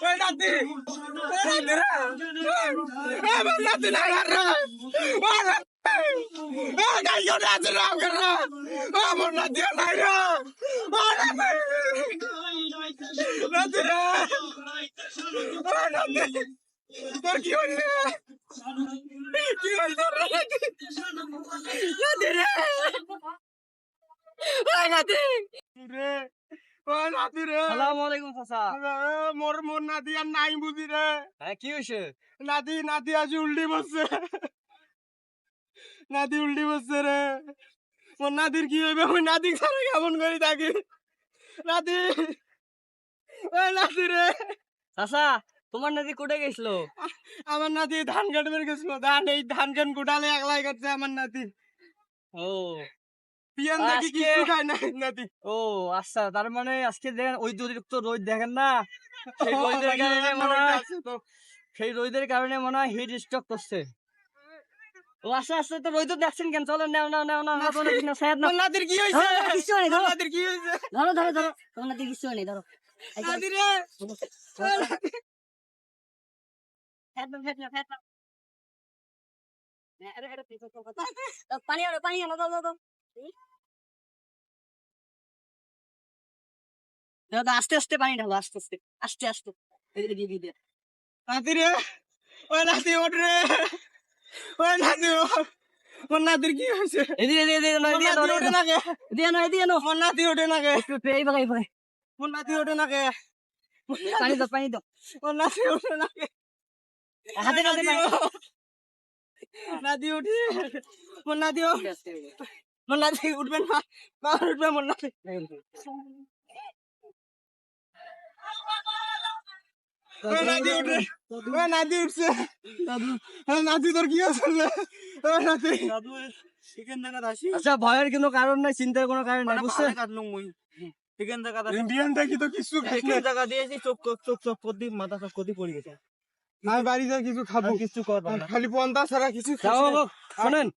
ওই নাতি ওই নাতি রে আমার নাতি নাই আর রে ও নাতি ও নাই ও নাতি রাম কর মোর মোর নাতি আর নাই বুঝি রে কি হয়েছে? নাতি নাতি আজ উল্টি বসছে নাতি উল্টি বসছে রে মোর নাতির কি হইবে ওই নাতি ছাড়া কেমন করি থাকি নাতি ওই নাতি রে চাচা তোমার নাতি কোটে গেছিল আমার নাতি ধান কাটবে গেছিল ধান এই ধান কান কুটালে একলাই কাটছে আমার নাতি ও পিয়ান আজকে- কিছু খায় না নাতি ও আচ্ছা তার মানে আজকে দেখেন ওই অতিরিক্ত রোদ দেখেন না সেই রোদের কারণে মনে হয় সেই রোদের কারণে মনে হয় হিট স্ট্রোক করছে ও আস্তে আস্তে তো রোদ দেখছেন কেন চলো নাও নাও নাও নাও কোনো কিছু নাও মোর নাতির কি হইছে কিছু ধরো। নাতির কি হইছে ধরো ধরো ধরো তোমার কিছু নেই ধরো পানি আনো পানি আনো দাও দাও দাও এই। দাও, দাও, আস্তে আস্তে পানি ঢালো আস্তে আস্তে আস্তে আস্তে দিয়ে দিয়ে দিয়ে নাতি রে ওই নাতি ওঠ রে ওই নাতি ওঠ। নাতির কি হয়েছে এদিকে নাও, মোর এদিকে নাও, নাতি ওঠে না কে দিয়ে আনো দিয়ে আনো মোর নাতি ওঠে না এই নাতি না পানি দাও পানি দাও মোর নাতি ওঠে না কে হাতে হাতে পানি নাতি উঠি। মোর নাতি ও- মোর নাতি উঠবে না। বাবার উঠবে মোর নাতি। ওই নাতি উঠে। ওই নাতি উঠছে। নাতি তোর কি হয়েছে ওই নাতি। চিকেন জায়গা আসি আচ্ছা ভয়ের কোনো কারণ নাই চিন্তার কোনো কারণ নাই বুঝছে? কাটলুম মুই। চিকেন জায়গা ইন্ডিয়ান দেখি তো কিছু জায়গা দিয়েছি চোখ চোখ চোখ মাথা চোখ পড়ে গেছে। আমি বাড়িতে কিছু খাব। কিছু করব খালি পন্তা ছাড়া কিছু খাই যাও না। বাবু, শোনেন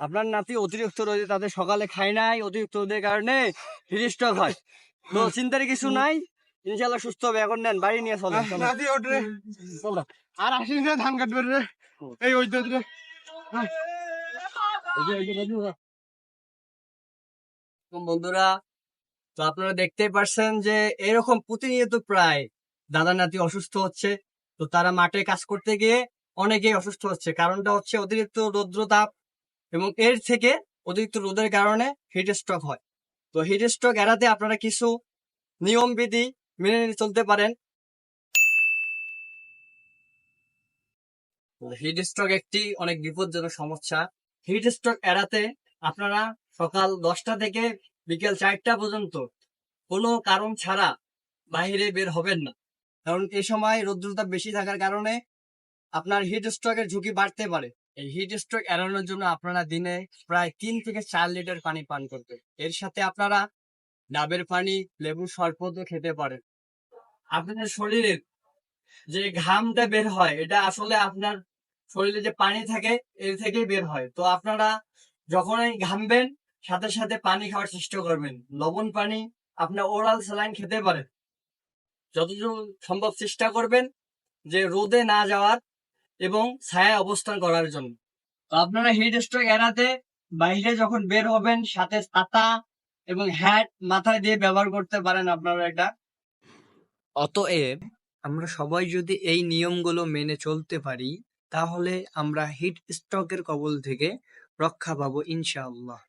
আপনার নাতি অতিরিক্ত রোদে তাদের সকালে খায় নাই অতিরিক্ত রোদের কারণে হয়। তো চিন্তার কিছু নাই ইনশাল্লাহ সুস্থ হবে এখন নেন বাড়ি নিয়ে চলেন। নাতি ওঠ আর আসিস রে ধান কাটবে রে। এই ওই তো রে বন্ধুরা তো আপনারা দেখতেই পারছেন যে এরকম প্রতিনিয়ত প্রায় দাদা নাতি অসুস্থ হচ্ছে। তো তারা মাঠে কাজ করতে গিয়ে অনেকেই অসুস্থ হচ্ছে। কারণটা হচ্ছে অতিরিক্ত রৌদ্রতাপ এবং এর থেকে অতিরিক্ত রোদের কারণে হিট স্ট্রোক হয়। তো হিট স্ট্রোক এড়াতে আপনারা কিছু নিয়ম বিধি মেনে নিয়ে চলতে পারেন। হিট স্ট্রোক একটি অনেক বিপজ্জনক সমস্যা। হিট স্ট্রোক এড়াতে আপনারা সকাল দশটা থেকে বিকেল চারটা পর্যন্ত কোনো কারণ ছাড়া বাইরে বের হবেন না। কারণ এই সময় রৌদ্রতাপ বেশি থাকার কারণে আপনার হিট স্ট্রোকের ঝুঁকি বাড়তে পারে। এই হিট স্ট্রোক এড়ানোর জন্য আপনারা দিনে প্রায় তিন থেকে চার লিটার পানি পান করবেন এর সাথে আপনারা ডাবের পানি লেবুর শরবতও খেতে পারেন। আপনাদের শরীরের যে ঘামটা বের হয়, এটা আসলে আপনার শরীরে যে পানি থাকে, এর থেকেই বের হয়। তো আপনারা যখনই ঘামবেন, সাথে সাথে পানি খাওয়ার চেষ্টা করবেন। লবণ পানি আপনার ওরাল স্যালাইন খেতে পারেন। যতটুকু সম্ভব চেষ্টা করবেন যে রোদে না যাওয়ার এবং ছায়া অবস্থান করার জন্য। তো আপনারা হিট স্ট্রোক এড়াতে বাইরে যখন বের হবেন, সাথে ছাতা এবং হ্যাট মাথায় দিয়ে ব্যবহার করতে পারেন আপনারা এটা। অতএব আমরা সবাই যদি এই নিয়মগুলো মেনে চলতে পারি, তাহলে আমরা হিট স্ট্রোকের কবল থেকে রক্ষা পাবো ইনশাআল্লাহ।